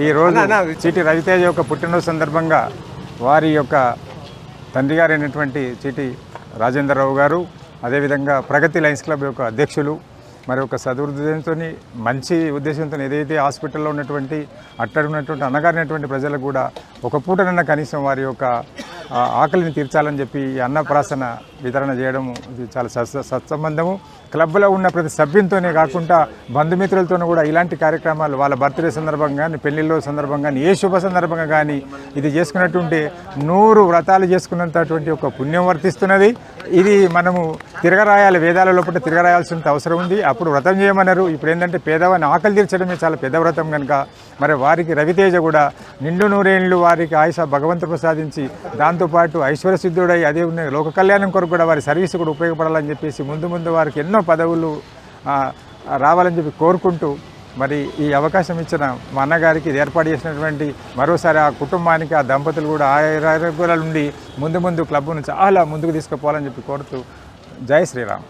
ఈరోజు చీటి రవితేజ యొక్క పుట్టినరోజు సందర్భంగా వారి యొక్క తండ్రి గారు అయినటువంటి చీటి రాజేంద్రరావు గారు అదేవిధంగా ప్రగతి లయన్స్ క్లబ్ యొక్క అధ్యక్షులు మరి ఒక సదుద్దేశంతో మంచి ఉద్దేశంతో ఏదైతే హాస్పిటల్లో ఉన్నటువంటి అట్టడి ఉన్నటువంటి అన్నగారినటువంటి ప్రజలకు కూడా ఒక పూటనన్న కనీసం వారి యొక్క ఆకలిని తీర్చాలని చెప్పి అన్నప్రాసన వితరణ చేయడం ఇది చాలా సత్స సత్సంబంధము. క్లబ్లో ఉన్న ప్రతి సభ్యునితోనే కాకుండా బంధుమిత్రులతోనూ కూడా ఇలాంటి కార్యక్రమాలు వాళ్ళ బర్త్డే సందర్భంగా కానీ పెళ్ళిళ్ళ సందర్భంగా కానీ ఏ శుభ సందర్భంగా కానీ ఇది చేసుకున్నట్టుంటే నూరు వ్రతాలు చేసుకున్నంతటువంటి ఒక పుణ్యం వర్తిస్తున్నది. ఇది మనము తిరగరాయాలి వేదాల లోపల తిరగరాయాల్సిన అవసరం ఉంది. అప్పుడు వ్రతం చేయమన్నారు. ఇప్పుడు ఏంటంటే పేదవాని ఆకలి తీర్చడమే చాలా పెద్ద వ్రతం కనుక మరి వారికి రవితేజ కూడా నిండు నూరేళ్ళు వారికి ఆయుష భగవంతు ప్రసాదించి దాంతోపాటు ఐశ్వర్య సిద్ధుడై అదే ఉన్న లోక కళ్యాణం కొరకు కూడా వారి సర్వీస్ కూడా ఉపయోగపడాలని చెప్పేసి ముందు ముందు వారికి ఎన్నో పదవులు రావాలని చెప్పి కోరుకుంటూ మరి ఈ అవకాశం ఇచ్చిన మా అన్నగారికి ఇది ఏర్పాటు చేసినటువంటి మరోసారి ఆ కుటుంబానికి ఆ దంపతులు కూడా ఆరోగ్యాల నుండి ముందు ముందు క్లబ్ను చాలా ముందుకు తీసుకుపోవాలని చెప్పి కోరుతూ జై శ్రీరామ్.